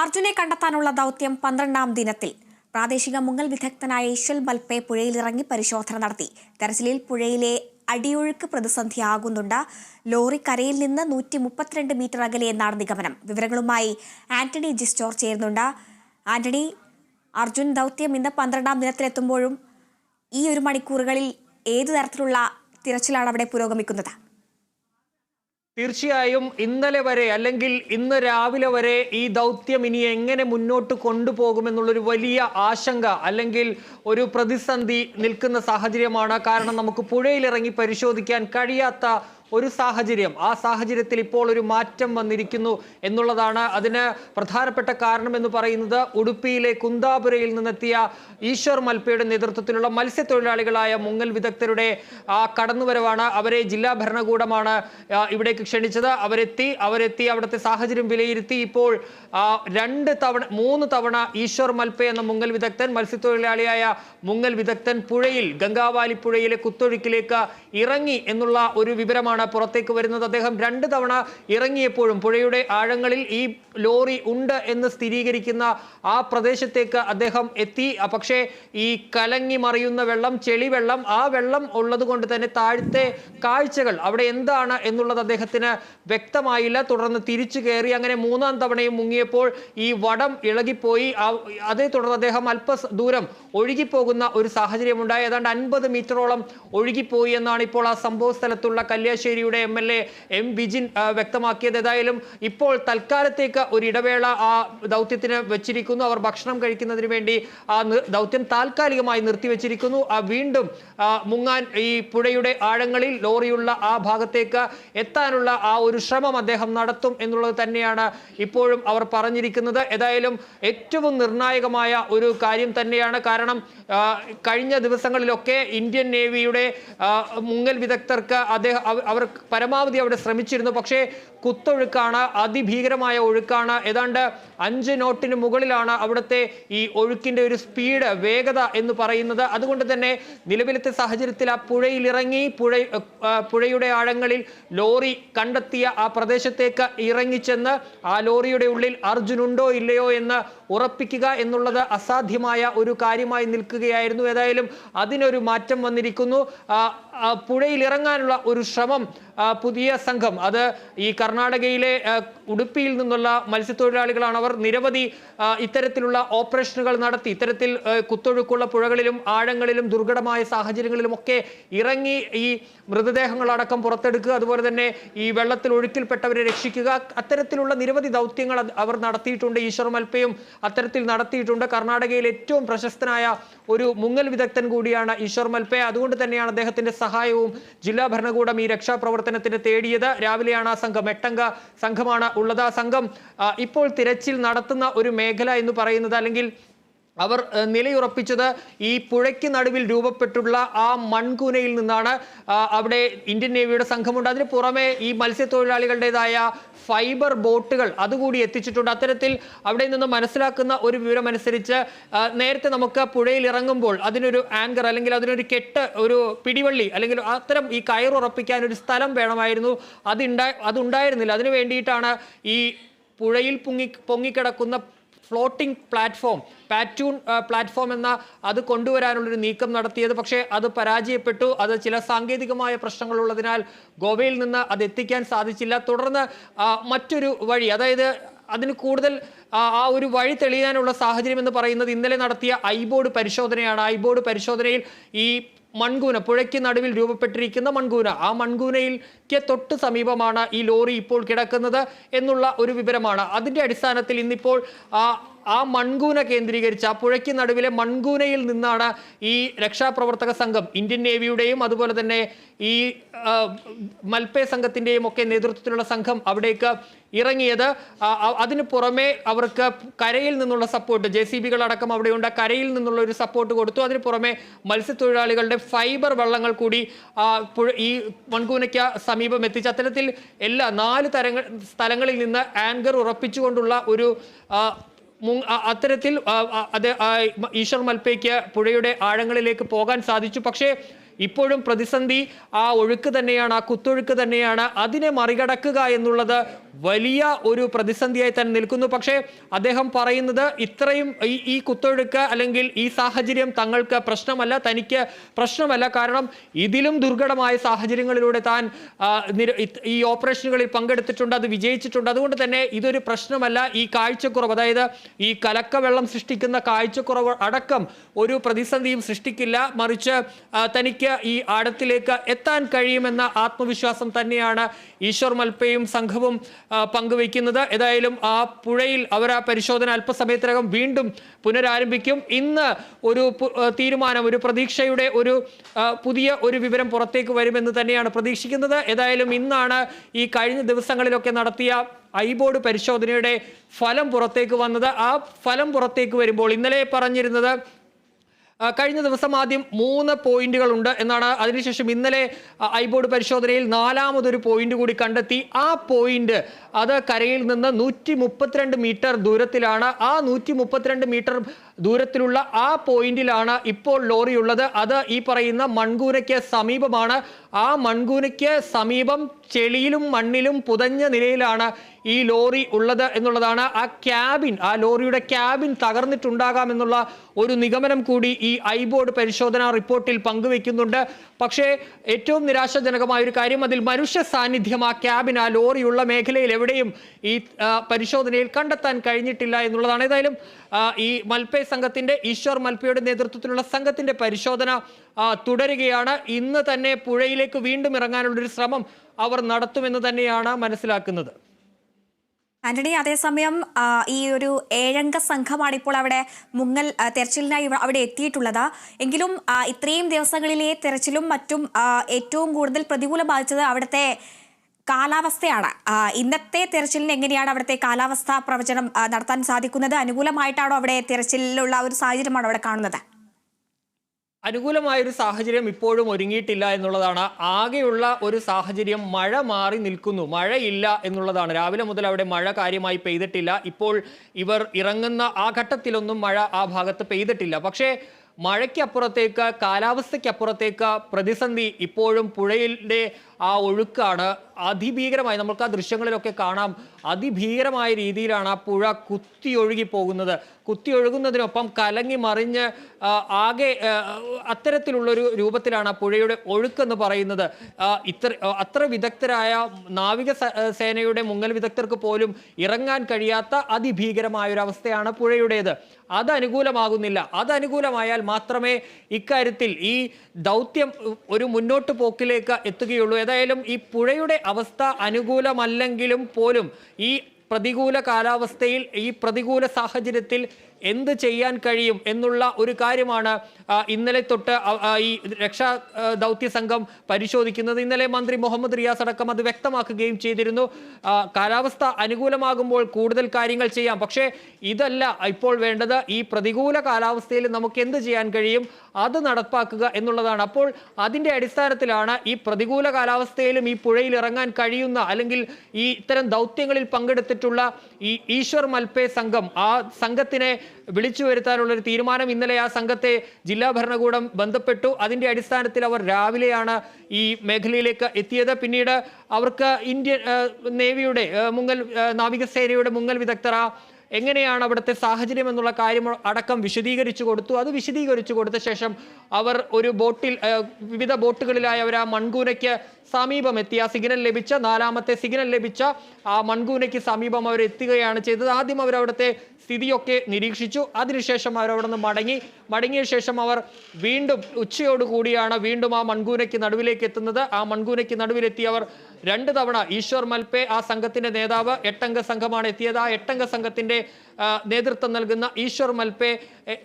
അർജുനെ കണ്ടെത്താനുള്ള ദൗത്യം പന്ത്രണ്ടാം ദിനത്തിൽ. പ്രാദേശിക മുങ്ങൽ വിദഗ്ധനായ ഈശ്വൽ ബൽപെ പുഴയിലിറങ്ങി പരിശോധന നടത്തി. തെരച്ചിലിൽ പുഴയിലെ അടിയൊഴുക്ക് പ്രതിസന്ധിയാകുന്നുണ്ട്. ലോറി കരയിൽ നിന്ന് നൂറ്റി മുപ്പത്തിരണ്ട് മീറ്റർ അകലെ എന്നാണ് നിഗമനം. വിവരങ്ങളുമായി ആന്റണി ജിസ്റ്റോർ ചേരുന്നുണ്ട്. ആന്റണി അർജുൻ ദൗത്യം ഇന്ന് പന്ത്രണ്ടാം ദിനത്തിലെത്തുമ്പോഴും ഈ ഒരു മണിക്കൂറുകളിൽ ഏതു തരത്തിലുള്ള തിരച്ചിലാണ് അവിടെ പുരോഗമിക്കുന്നത്? തീർച്ചയായും ഇന്നലെ വരെ അല്ലെങ്കിൽ ഇന്ന് രാവിലെ വരെ ഈ ദൗത്യം ഇനി എങ്ങനെ മുന്നോട്ട് കൊണ്ടുപോകുമെന്നുള്ളൊരു വലിയ ആശങ്ക അല്ലെങ്കിൽ ഒരു പ്രതിസന്ധി നിൽക്കുന്ന സാഹചര്യമാണ്. കാരണം നമുക്ക് പുഴയിലിറങ്ങി പരിശോധിക്കാൻ കഴിയാത്ത ഒരു സാഹചര്യം. ആ സാഹചര്യത്തിൽ ഇപ്പോൾ ഒരു മാറ്റം വന്നിരിക്കുന്നു എന്നുള്ളതാണ് അതിന് പ്രധാനപ്പെട്ട കാരണം എന്ന് പറയുന്നത്. ഉടുപ്പിയിലെ കുന്താപുരയിൽ നിന്നെത്തിയ ഈശ്വർ മൽപ്പയുടെ നേതൃത്വത്തിലുള്ള മത്സ്യത്തൊഴിലാളികളായ മുങ്ങൽ വിദഗ്ധരുടെ ആ കടന്നുവരവാണ്. അവരെ ജില്ലാ ഭരണകൂടമാണ് ഇവിടേക്ക് ക്ഷണിച്ചത്. അവരെത്തി അവരെത്തി അവിടുത്തെ സാഹചര്യം വിലയിരുത്തി. ഇപ്പോൾ രണ്ട് തവണ മൂന്ന് തവണ ഈശ്വർ മൽപ്പ എന്ന മുങ്ങൽ വിദഗ്ധൻ മത്സ്യത്തൊഴിലാളിയായ മുങ്ങൽ വിദഗ്ധൻ പുഴയിൽ ഗംഗാവാലി പുഴയിലെ കുത്തൊഴുക്കിലേക്ക് ഇറങ്ങി എന്നുള്ള ഒരു വിവരമാണ് പുറത്തേക്ക് വരുന്നത്. അദ്ദേഹം രണ്ട് തവണ ഇറങ്ങിയപ്പോഴും പുഴയുടെ ആഴങ്ങളിൽ ഈ ലോറി ഉണ്ട് എന്ന് സ്ഥിരീകരിക്കുന്ന ആ പ്രദേശത്തേക്ക് അദ്ദേഹം എത്തി. പക്ഷേ ഈ കലങ്ങി മറിയുന്ന വെള്ളം ചെളി വെള്ളം ആ വെള്ളം ഉള്ളത് കൊണ്ട് തന്നെ താഴത്തെ കാഴ്ചകൾ അവിടെ എന്താണ് എന്നുള്ളത് അദ്ദേഹത്തിന് വ്യക്തമായില്ല. തുടർന്ന് തിരിച്ചു കയറി അങ്ങനെ മൂന്നാം തവണയും മുങ്ങിയപ്പോൾ ഈ വടം ഇളകിപ്പോയി. അതേ തുടർന്ന് അദ്ദേഹം അല്പ ദൂരം ഒഴുകിപ്പോകുന്ന ഒരു സാഹചര്യം ഉണ്ടായി ഏതാണ്ട് അൻപത് മീറ്ററോളം ഒഴുകിപ്പോയി എന്നാണ് ഇപ്പോൾ ആ സംഭവ സ്ഥലത്തുള്ള കല്യാശ്ശേരിയുടെ M L A M Vijin ആ, വ്യക്തമാക്കിയത് ഏതായാലും ഇപ്പോൾ തൽക്കാലത്തേക്ക് ഒരു ഇടവേള ആ ദൗത്യത്തിന് വെച്ചിരിക്കുന്നു. അവർ ഭക്ഷണം കഴിക്കുന്നതിന് വേണ്ടി ആ ദൗത്യം താൽക്കാലികമായി നിർത്തിവെച്ചിരിക്കുന്നു. വീണ്ടും മുങ്ങാൻ ഈ പുഴയുടെ ആഴങ്ങളിൽ ലോറിയുള്ള ആ ഭാഗത്തേക്ക് എത്താനുള്ള ആ ഒരു ശ്രമം അദ്ദേഹം നടത്തും എന്നുള്ളത് തന്നെയാണ് ഇപ്പോഴും അവർ പറഞ്ഞിരിക്കുന്നത്. ഏതായാലും ഏറ്റവും നിർണായകമായ ഒരു കാര്യം തന്നെയാണ് കാരണം കഴിഞ്ഞ ദിവസങ്ങളിലൊക്കെ ഇന്ത്യൻ നേവിയുടെ മുങ്ങൽ വിദഗ്ധർക്ക് അദ്ദേഹം പരമാവധി അവിടെ ശ്രമിച്ചിരുന്നു. പക്ഷേ കുത്തൊഴുക്കാണ് അതിഭീകരമായ ഒഴുക്കാണ്. ഏതാണ്ട് അഞ്ച് നോട്ടിന് മുകളിലാണ് അവിടുത്തെ ഈ ഒഴുക്കിന്റെ ഒരു സ്പീഡ് വേഗത എന്ന് പറയുന്നത്. അതുകൊണ്ട് തന്നെ നിലവിലത്തെ സാഹചര്യത്തിൽ ആ പുഴയിലിറങ്ങി പുഴ പുഴയുടെ ആഴങ്ങളിൽ ലോറി കണ്ടെത്തിയ ആ പ്രദേശത്തേക്ക് ഇറങ്ങിച്ചെന്ന് ആ ലോറിയുടെ ഉള്ളിൽ അർജുൻ ഉണ്ടോ ഇല്ലയോ എന്ന് ഉറപ്പിക്കുക എന്നുള്ളത് അസാധ്യമായ ഒരു കാര്യമായി നിൽക്കുകയായിരുന്നു. ഏതായാലും അതിനൊരു മാറ്റം വന്നിരിക്കുന്നു. ഇറങ്ങാനുള്ള ഒരു ശ്രമം പുതിയ സംഘം അത് ഈ കർണാടകയിലെ ഉടുപ്പിയിൽ നിന്നുള്ള മത്സ്യത്തൊഴിലാളികളാണ് അവർ നിരവധി ഇത്തരത്തിലുള്ള ഓപ്പറേഷനുകൾ നടത്തി. ഇത്തരത്തിൽ കുത്തൊഴുക്കുള്ള പുഴകളിലും ആഴങ്ങളിലും ദുർഘടമായ സാഹചര്യങ്ങളിലും ഒക്കെ ഇറങ്ങി ഈ മൃതദേഹങ്ങളടക്കം പുറത്തെടുക്കുക അതുപോലെ തന്നെ ഈ വെള്ളത്തിൽ ഒഴുക്കിൽപ്പെട്ടവരെ രക്ഷിക്കുക അത്തരത്തിലുള്ള നിരവധി ദൗത്യങ്ങൾ അവർ നടത്തിയിട്ടുണ്ട്. ഈശ്വർ മൽപ്പയും അത്തരത്തിൽ നടത്തിയിട്ടുണ്ട്. കർണാടകയിലെ ഏറ്റവും പ്രശസ്തനായ ഒരു മുങ്ങൽ വിദഗ്ധൻ കൂടിയാണ് ഈശ്വർ മൽപ്പെ. അതുകൊണ്ട് തന്നെയാണ് അദ്ദേഹത്തിന്റെ സഹായവും ജില്ലാ ഭരണകൂടം ഈ രക്ഷാപ്രവർത്തനത്തിന് തേടിയത് രാവിലെയാണ് ആ സംഘം. എട്ടംഗ സംഘമാണ് ഉള്ളത്. ആ സംഘം ഇപ്പോൾ തിരച്ചിൽ നടത്തുന്ന ഒരു മേഖല എന്ന് പറയുന്നത് അല്ലെങ്കിൽ അവർ നിലയുറപ്പിച്ചത് ഈ പുഴയ്ക്ക് നടുവിൽ രൂപപ്പെട്ടുള്ള ആ മൺകൂനയിൽ നിന്നാണ്. അവിടെ ഇന്ത്യൻ നേവിയുടെ സംഘമുണ്ട്. അതിന് പുറമെ ഈ മത്സ്യത്തൊഴിലാളികളുടേതായ ഫൈബർ ബോട്ടുകൾ അതുകൂടി എത്തിച്ചിട്ടുണ്ട്. അത്തരത്തിൽ അവിടെ നിന്ന് മനസ്സിലാക്കുന്ന ഒരു വിവരമനുസരിച്ച് അനുസരിച്ച് നേരത്തെ നമുക്ക് പുഴയിൽ ഇറങ്ങുമ്പോൾ അതിനൊരു ആങ്കർ അല്ലെങ്കിൽ അതിനൊരു കെട്ട് ഒരു പിടിവള്ളി അല്ലെങ്കിൽ അത്തരം ഈ കയറുറപ്പിക്കാൻ ഒരു സ്ഥലം വേണമായിരുന്നു. അതുണ്ടാ അതുണ്ടായിരുന്നില്ല. അതിനു വേണ്ടിയിട്ടാണ് ഈ പുഴയിൽ പൊങ്ങി പൊങ്ങിക്കിടക്കുന്ന ഫ്ലോട്ടിംഗ് പ്ലാറ്റ്ഫോം പാറ്റൂൺ പ്ലാറ്റ്ഫോം എന്ന അത് കൊണ്ടുവരാനുള്ളൊരു നീക്കം നടത്തിയത്. പക്ഷേ അത് പരാജയപ്പെട്ടു. അത് ചില സാങ്കേതികമായ പ്രശ്നങ്ങളുള്ളതിനാൽ ഗോവയിൽ നിന്ന് അത് എത്തിക്കാൻ സാധിച്ചില്ല. തുടർന്ന് മറ്റൊരു വഴി അതായത് അതിന് കൂടുതൽ ആ ഒരു വഴി തെളിയാനുള്ള സാഹചര്യം എന്ന് പറയുന്നത് ഇന്നലെ നടത്തിയ ഐബോർഡ് പരിശോധനയാണ്. ഐബോർഡ് പരിശോധനയിൽ ഈ മൺകൂന പുഴയ്ക്ക് നടുവിൽ രൂപപ്പെട്ടിരിക്കുന്ന മൺകൂന. ആ മൺകൂനയിൽക്ക് തൊട്ട് സമീപമാണ് ഈ ലോറി ഇപ്പോൾ കിടക്കുന്നത് എന്നുള്ള ഒരു വിവരമാണ്. അതിന്റെ അടിസ്ഥാനത്തിൽ ഇന്നിപ്പോൾ ആ മൺകൂന കേന്ദ്രീകരിച്ച് ആ പുഴയ്ക്ക് നടുവിലെ മൺകൂനയിൽ നിന്നാണ് ഈ രക്ഷാപ്രവർത്തക സംഘം ഇന്ത്യൻ നേവിയുടെയും അതുപോലെ തന്നെ ഈ മൽപേ സംഘത്തിന്റെയും ഒക്കെ നേതൃത്വത്തിലുള്ള സംഘം അവിടേക്ക് ഇറങ്ങിയത്. അതിന് പുറമെ അവർക്ക് കരയിൽ നിന്നുള്ള സപ്പോർട്ട് ജെ സി ബികളടക്കം അവിടെയുണ്ട്. കരയിൽ നിന്നുള്ള ഒരു സപ്പോർട്ട് കൊടുത്തു. അതിന് പുറമെ മത്സ്യത്തൊഴിലാളികളുടെ ഫൈബർ വള്ളങ്ങൾ കൂടി ഈ മൺകൂനയ്ക്ക് സമീപം എത്തിച്ച് അത്തരത്തിൽ എല്ലാ നാല് തരങ്ങൾ സ്ഥലങ്ങളിൽ നിന്ന് ആങ്കർ ഉറപ്പിച്ചുകൊണ്ടുള്ള ഒരു അത്തരത്തിൽ ഈശ്വർ മൽപ്പയ്ക്ക് പുഴയുടെ ആഴങ്ങളിലേക്ക് പോകാൻ സാധിച്ചു. പക്ഷേ ഇപ്പോഴും പ്രതിസന്ധി ആ ഒഴുക്ക് തന്നെയാണ് ആ കുത്തൊഴുക്ക് തന്നെയാണ്. അതിനെ മറികടക്കുക എന്നുള്ളത് വലിയ ഒരു പ്രതിസന്ധിയായി തന്നെ നിൽക്കുന്നു. പക്ഷേ അദ്ദേഹം പറയുന്നത് ഇത്രയും ഈ ഈ കുത്തൊഴുക്ക് അല്ലെങ്കിൽ ഈ സാഹചര്യം തങ്ങൾക്ക് പ്രശ്നമല്ല തനിക്ക് പ്രശ്നമല്ല. കാരണം ഇതിലും ദുർഘടമായ സാഹചര്യങ്ങളിലൂടെ താൻ ഈ ഓപ്പറേഷനുകളിൽ പങ്കെടുത്തിട്ടുണ്ട് അത് വിജയിച്ചിട്ടുണ്ട്. അതുകൊണ്ട് തന്നെ ഇതൊരു പ്രശ്നമല്ല. ഈ കാഴ്ചക്കുറവ് അതായത് ഈ കലക്കവെള്ളം സൃഷ്ടിക്കുന്ന കാഴ്ചക്കുറവ് അടക്കം ഒരു പ്രതിസന്ധിയും സൃഷ്ടിക്കില്ല. മറിച്ച് ആ, ഈ ആഴത്തിലേക്ക് എത്താൻ കഴിയുമെന്ന ആത്മവിശ്വാസം തന്നെയാണ് ഈശ്വർ മൽപ്പയും സംഘവും പങ്കുവയ്ക്കുന്നത്. ഏതായാലും ആ പുഴയിൽ അവർ ആ പരിശോധന അല്പസമയത്തിനകം വീണ്ടും പുനരാരംഭിക്കും. ഇന്ന് ഒരു തീരുമാനം ഒരു പ്രതീക്ഷയുടെ ഒരു പുതിയ ഒരു വിവരം പുറത്തേക്ക് വരുമെന്ന് തന്നെയാണ് പ്രതീക്ഷിക്കുന്നത്. ഏതായാലും ഇന്നാണ് ഈ കഴിഞ്ഞ ദിവസങ്ങളിലൊക്കെ നടത്തിയ ഐബോർഡ് പരിശോധനയുടെ ഫലം പുറത്തേക്ക് വന്നത്. ആ ഫലം പുറത്തേക്ക് വരുമ്പോൾ ഇന്നലെ പറഞ്ഞിരുന്നത് കഴിഞ്ഞ ദിവസം ആദ്യം മൂന്ന് പോയിന്റുകൾ ഉണ്ട് എന്നാണ് അതിനുശേഷം ഇന്നലെ ഐ ബോർഡ് പരിശോധനയിൽ നാലാമതൊരു പോയിന്റ് കൂടി കണ്ടെത്തി. ആ പോയിന്റ് അത് കരയിൽ നിന്ന് നൂറ്റി മീറ്റർ ദൂരത്തിലാണ്. ആ നൂറ്റി മീറ്റർ ദൂരത്തിലുള്ള ആ പോയിന്റിലാണ് ഇപ്പോൾ ലോറി ഉള്ളത്. അത് ഈ പറയുന്ന മൺകൂനയ്ക്ക് സമീപമാണ്. ആ മൺകൂനയ്ക്ക് സമീപം ചെളിയിലും മണ്ണിലും പുതഞ്ഞ നിലയിലാണ് ഈ ലോറി ഉള്ളത് എന്നുള്ളതാണ്. ആ ക്യാബിൻ ആ ലോറിയുടെ ക്യാബിൻ തകർന്നിട്ടുണ്ടാകാം എന്നുള്ള ഒരു നിഗമനം കൂടി ഈ ഐ ബോർഡ് പരിശോധനാ റിപ്പോർട്ടിൽ പങ്കുവെക്കുന്നുണ്ട് പക്ഷേ ഏറ്റവും നിരാശാജനകമായ ഒരു കാര്യം അതിൽ മനുഷ്യ സാന്നിധ്യം ആ ക്യാബിൻ ആ ലോറിയുള്ള മേഖലയിൽ എവിടെയും ഈ പരിശോധനയിൽ കണ്ടെത്താൻ കഴിഞ്ഞിട്ടില്ല എന്നുള്ളതാണ്. ഏതായാലും ഈ മൽപേ സംഘത്തിന്റെ ഈശ്വർ മൽപ്പയുടെ നേതൃത്വത്തിലുള്ള സംഘത്തിന്റെ പരിശോധന തുടരുകയാണ്. ഇന്ന് തന്നെ പുഴയിലേക്ക് വീണ്ടും ഇറങ്ങാനുള്ള ഒരു ശ്രമം അവർ നടത്തുമെന്ന് തന്നെയാണ് മനസ്സിലാക്കുന്നത്. ആന്റണി അതേസമയം ഈ ഒരു ഏഴംഗ സംഘമാണ് ഇപ്പോൾ അവിടെ മുങ്ങൽ തെരച്ചിലിനായി അവിടെ എത്തിയിട്ടുള്ളത്. എങ്കിലും ഇത്രയും ദിവസങ്ങളിലെ തെരച്ചിലും മറ്റും ഏറ്റവും കൂടുതൽ പ്രതികൂലം ബാധിച്ചത് അവിടുത്തെ കാലാവസ്ഥയാണ്. ഇന്നത്തെ തെരച്ചിലിന് എങ്ങനെയാണ് അവിടുത്തെ കാലാവസ്ഥ പ്രവചനം നടത്താൻ സാധിക്കുന്നത്? അനുകൂലമായിട്ടാണോ അവിടെ തിരച്ചിലുള്ള ഒരു സാഹചര്യമാണ് അവിടെ കാണുന്നത്? അനുകൂലമായ ഒരു സാഹചര്യം ഇപ്പോഴും ഒരുങ്ങിയിട്ടില്ല എന്നുള്ളതാണ്. ആകെയുള്ള ഒരു സാഹചര്യം മഴ മാറി നിൽക്കുന്നു. മഴയില്ല എന്നുള്ളതാണ്. രാവിലെ മുതൽ അവിടെ മഴ കാര്യമായി പെയ്തിട്ടില്ല. ഇപ്പോൾ ഇവർ ഇറങ്ങുന്ന ആ ഘട്ടത്തിലൊന്നും മഴ ആ ഭാഗത്ത് പെയ്തിട്ടില്ല. പക്ഷേ മഴയ്ക്കപ്പുറത്തേക്ക് കാലാവസ്ഥയ്ക്കപ്പുറത്തേക്ക് പ്രതിസന്ധി ഇപ്പോഴും പുഴയിലെ ആ ഒഴുക്കാണ്. അതിഭീകരമായി നമുക്ക് ആ ദൃശ്യങ്ങളിലൊക്കെ കാണാം. അതിഭീകരമായ രീതിയിലാണ് ആ പുഴ കുത്തി ഒഴുകി പോകുന്നത്. കുത്തി ഒഴുകുന്നതിനൊപ്പം കലങ്ങി മറിഞ്ഞ് ആകെ അത്തരത്തിലുള്ളൊരു രൂപത്തിലാണ് ആ പുഴയുടെ ഒഴുക്കെന്ന് പറയുന്നത്. ഇത്ര അത്ര വിദഗ്ധരായ നാവിക സേനയുടെ മുങ്ങൽ വിദഗ്ധർക്ക് പോലും ഇറങ്ങാൻ കഴിയാത്ത അതിഭീകരമായ ഒരു അവസ്ഥയാണ് പുഴയുടേത്. അത് അനുകൂലമാകുന്നില്ല. അത് അനുകൂലമായാൽ മാത്രമേ ഇക്കാര്യത്തിൽ ഈ ദൗത്യം ഒരു മുന്നോട്ട് പോക്കിലേക്ക് എത്തുകയുള്ളൂ ഏതായാലും ഈ പുഴയുടെ അവസ്ഥ അനുകൂലമല്ലെങ്കിലും പോലും ഈ പ്രതികൂല കാലാവസ്ഥയിൽ ഈ പ്രതികൂല സാഹചര്യത്തിൽ എന്ത് ചെയ്യാൻ കഴിയും എന്നുള്ള ഒരു കാര്യമാണ് ഇന്നലെ തൊട്ട് ഈ രക്ഷാ ദൗത്യ സംഘം പരിശോധിക്കുന്നത്. ഇന്നലെ മന്ത്രി മുഹമ്മദ് റിയാസ് അടക്കം അത് വ്യക്തമാക്കുകയും ചെയ്തിരുന്നു. കാലാവസ്ഥ അനുകൂലമാകുമ്പോൾ കൂടുതൽ കാര്യങ്ങൾ ചെയ്യാം. പക്ഷേ ഇതല്ല ഇപ്പോൾ വേണ്ടത്. ഈ പ്രതികൂല കാലാവസ്ഥയിൽ നമുക്ക് എന്ത് ചെയ്യാൻ കഴിയും? അത് നടപ്പാക്കുക എന്നുള്ളതാണ്. അപ്പോൾ അതിന്റെ അടിസ്ഥാനത്തിലാണ് ഈ പ്രതികൂല കാലാവസ്ഥയിലും ഈ പുഴയിൽ ഇറങ്ങാൻ കഴിയുന്ന അല്ലെങ്കിൽ ഈ ഇത്തരം ദൗത്യങ്ങളിൽ പങ്കെടുത്തിട്ടുള്ള ഈ ഈശ്വർ മൽപേ സംഘം ആ സംഘത്തിനെ വിളിച്ചു വരുത്താനുള്ള ഒരു തീരുമാനം ഇന്നലെ ആ സംഘത്തെ ജില്ലാ ഭരണകൂടം ബന്ധപ്പെട്ടു. അതിന്റെ അടിസ്ഥാനത്തിൽ അവർ രാവിലെയാണ് ഈ മേഖലയിലേക്ക് എത്തിയത്. പിന്നീട് അവർക്ക് ഇന്ത്യൻ നേവിയുടെ മുങ്ങൽ നാവികസേനയുടെ മുങ്ങൽ വിദഗ്ധർ എങ്ങനെയാണ് അവിടുത്തെ സാഹചര്യം എന്നുള്ള കാര്യം അടക്കം വിശദീകരിച്ചു കൊടുത്തു. അത് വിശദീകരിച്ചു കൊടുത്ത ശേഷം അവർ ഒരു ബോട്ടിൽ വിവിധ ബോട്ടുകളിലായി അവർ ആ മൺകൂനയ്ക്ക് സമീപം എത്തി. ആ സിഗ്നൽ ലഭിച്ച നാലാമത്തെ സിഗ്നൽ ലഭിച്ച ആ മൺകൂനയ്ക്ക് സമീപം അവർ എത്തുകയാണ് ചെയ്തത്. ആദ്യം അവർ അവിടുത്തെ സ്ഥിതിയൊക്കെ നിരീക്ഷിച്ചു. അതിനുശേഷം അവരവിടെ നിന്ന് മടങ്ങി. മടങ്ങിയ ശേഷം അവർ വീണ്ടും ഉച്ചയോടുകൂടിയാണ് വീണ്ടും ആ മൺകൂനയ്ക്ക് നടുവിലേക്ക് എത്തുന്നത്. ആ മൺകൂനയ്ക്ക് നടുവിലെത്തി അവർ രണ്ട് തവണ ഈശ്വർ മൽപേ ആ സംഘത്തിന്റെ നേതാവ് എട്ടംഗ സംഘമാണ് എത്തിയത്. ആ എട്ടംഗ സംഘത്തിന്റെ നേതൃത്വം നൽകുന്ന ഈശ്വർ മൽപേ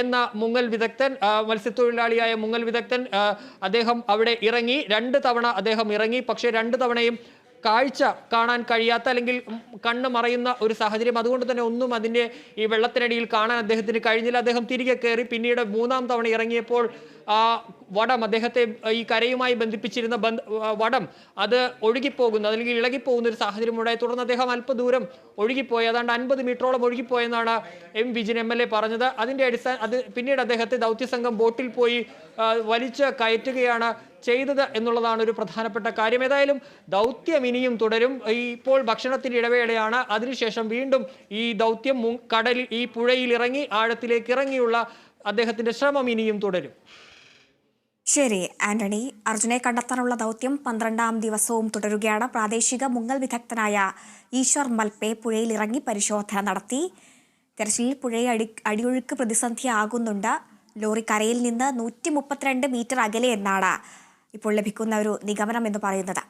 എന്ന മുങ്ങൽ വിദഗ്ധൻ മത്സ്യത്തൊഴിലാളിയായ മുങ്ങൽ വിദഗ്ധൻ അദ്ദേഹം അവിടെ ഇറങ്ങി. രണ്ട് തവണ അദ്ദേഹം ഇറങ്ങി. പക്ഷേ രണ്ട് തവണയും കാഴ്ച കാണാൻ കഴിയാത്ത അല്ലെങ്കിൽ കണ്ണ് മറയുന്ന ഒരു സാഹചര്യം. അതുകൊണ്ട് തന്നെ ഒന്നും അതിന്റെ ഈ വെള്ളത്തിനടിയിൽ കാണാൻ അദ്ദേഹത്തിന് കഴിഞ്ഞില്ല. അദ്ദേഹം തിരികെ കയറി പിന്നീട് മൂന്നാം തവണ ഇറങ്ങിയപ്പോൾ വടം അദ്ദേഹത്തെ ഈ കരയുമായി ബന്ധിപ്പിച്ചിരുന്ന ബന്ധ വടം അത് ഒഴുകിപ്പോകുന്നു അല്ലെങ്കിൽ ഇളകിപ്പോകുന്ന ഒരു സാഹചര്യം ഉണ്ടായി തുടർന്ന് അദ്ദേഹം അല്പദൂരം ഒഴുകിപ്പോയി. അതാണ്ട് അൻപത് മീറ്ററോളം ഒഴുകിപ്പോയെന്നാണ് M. Vijin M. L. A പറഞ്ഞത്. അതിന്റെ അടിസ്ഥാന അത് പിന്നീട് അദ്ദേഹത്തെ ദൗത്യസംഘം ബോട്ടിൽ പോയി വലിച്ച് കയറ്റുകയാണ് ചെയ്തത് എന്നുള്ളതാണ് ഒരു പ്രധാനപ്പെട്ട കാര്യം. ഏതായാലും ദൗത്യം ഇനിയും തുടരും. ഇപ്പോൾ ഭക്ഷണത്തിന്റെ ഇടവേളയാണ്. അതിനുശേഷം വീണ്ടും ഈ ദൗത്യം കടലിൽ ഈ പുഴയിൽ ഇറങ്ങി ആഴത്തിലേക്ക് ഇറങ്ങിയുള്ള അദ്ദേഹത്തിന്റെ ശ്രമം ഇനിയും തുടരും. ശരി ആന്റണി അർജുനെ കണ്ടെത്താനുള്ള ദൗത്യം പന്ത്രണ്ടാം ദിവസവും തുടരുകയാണ്. പ്രാദേശിക മുങ്ങൽ വിദഗ്ധനായ ഈശ്വർ മൽപ്പെ പുഴയിൽ ഇറങ്ങി പരിശോധന നടത്തി. തെരച്ചിലിൽ പുഴയെ അടി അടിയൊഴുക്ക് പ്രതിസന്ധിയാകുന്നുണ്ട് ലോറി കരയിൽ നിന്ന് നൂറ്റി മുപ്പത്തിരണ്ട് മീറ്റർ അകലെ എന്നാണ് ഇപ്പോൾ ലഭിക്കുന്ന ഒരു നിഗമനം എന്ന് പറയുന്നത്.